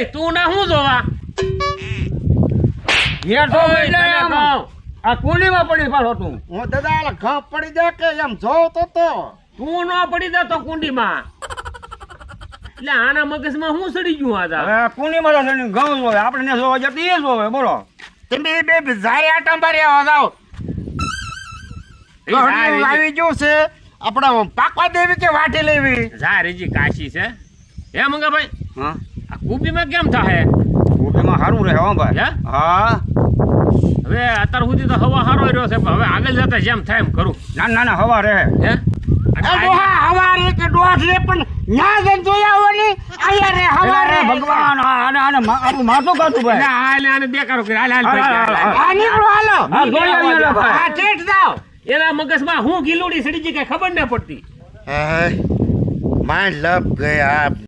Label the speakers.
Speaker 1: એ તું ના હું જોવા?
Speaker 2: ઘેર તો એટલે. આ કુંડીમાં પડી પાછો તું?
Speaker 3: હું દાદા ઘા પડી જાય કે એમ જોઉં તો. તો
Speaker 1: તું ન પડી જતો કુંડીમાં. એટલે આના મગજમાં હું સડી ગયું આ?
Speaker 2: હવે કુંડીમાં તો ઘઉં જોવે? આપણે ને જોવા જતી એ જોવે બોલો.
Speaker 3: તમે બે ઝારે આટા મારી આવો જાઓ. આવી ગયું છે. આપણા પાકવા દેવી કે વાટી લેવી?
Speaker 1: જા રીજી કાશી છે. હે મંગાભાઈ?
Speaker 2: હા.
Speaker 1: આ કુબીમાં કેમ થાય
Speaker 2: કુંડીમાં સારું રહે હો ભાઈ.
Speaker 1: હે?
Speaker 2: હા.
Speaker 1: હવે અત્યાર સુધી તો હવા સારો રહ્યો છે હવે આગળ જતા જેમ થાય એમ કરું.
Speaker 2: ના ના ના હવા રહે.
Speaker 1: હે?
Speaker 3: એ
Speaker 1: અને આજે-
Speaker 3: ડોહા હવારે કે દોઢ પણ ના જઈને જોઈ આવો ને. રે હવારે
Speaker 2: ભગવાન આને આને મા- માથું કાઢું ભાઈ.
Speaker 1: હાલ આને બેકારો કરી હાલ હાલ
Speaker 2: હાલ,
Speaker 1: ભાઈ,
Speaker 2: હાલ,
Speaker 1: હાલ, હાલ.
Speaker 3: આ નીકળો હાલો
Speaker 2: હા, જોઈ આવીએ ભાઈ.
Speaker 3: આ ઠેઠ જાઓ.
Speaker 1: એના મગજમાં હું ગીલુડી સડી ગઈ કઈ ખબર ના પડતી.
Speaker 3: માય લપ ગયા.